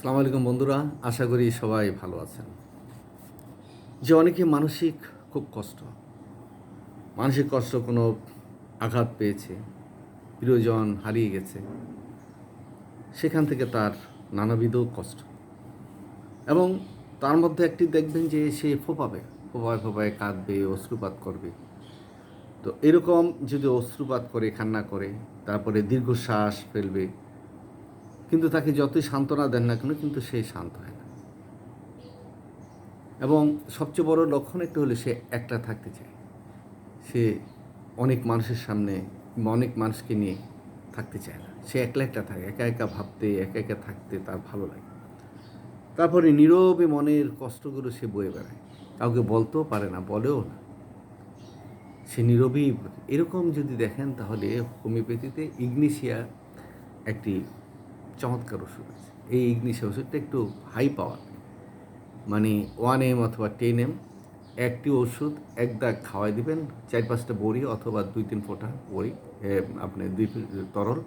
সালাম আলাইকুম বন্ধুরা, আশা করি সবাই ভালো আছেন। যে অনেকে মানসিক খুব কষ্ট, মানসিক কষ্ট কোনো আঘাত পেয়েছে, প্রিয়জন হারিয়ে গেছে, সেখান থেকে তার নানাবিধ কষ্ট। এবং তার মধ্যে একটি দেখবেন যে সে ফোপাবে ফোপায় ফোপায় কাঁদবে, অশ্রুপাত করবে। তো এরকম যদি অশ্রুপাত করে, কান্না করে, তারপরে দীর্ঘশ্বাস ফেলবে কিন্তু তাকে যতই সান্ত্বনা দেন না কেন, কিন্তু সে শান্ত হয় না। এবং সবচেয়ে বড় লক্ষণ একটা হলে সে একটা থাকতে চায়। সে অনেক মানুষের সামনে অনেক মানুষকে নিয়ে থাকতে চায় না। সে একলা একটা থাকে, একা একা ভাবতে, একা একা থাকতে তার ভালো লাগে তারপরে নীরবে মনের কষ্টগুলো সে বয়ে বেড়ায়। কাউকে বলতেও পারে না, বলেও না। সে নীরবেই এরকম যদি দেখেন, তাহলে হোমিওপ্যাথিতে ইগনিশিয়া একটি চমৎকার ওষুধ আছে। এই ইগনিশিয়া ওষুধটা একটু হাই পাওয়ার মানে ওয়ান এম অথবা টেন এম একটি ওষুধ এক দাগ খাওয়াই দিবেন, চার পাঁচটা বড়ি অথবা দুই তিন ফোঁটা বড়ি আপনি দুই তরল।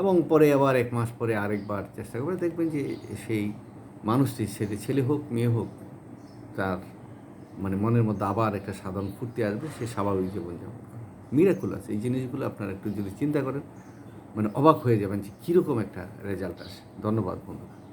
এবং পরে আবার এক মাস পরে আরেকবার চেষ্টা করে দেখবেন যে সেই মানুষটি, সেটি ছেলে হোক, মেয়ে হোক, তার মানে মনের মধ্যে আবার একটা সাধারণ ফুর্তি আসবে, সে স্বাভাবিক জীবনযাপন মিরাকুল আছে। এই জিনিসগুলো আপনারা একটু যদি চিন্তা করেন মানে অবাক হয়ে যাবেন যে কীরকম একটা রেজাল্ট আসে। ধন্যবাদ বন্ধুরা।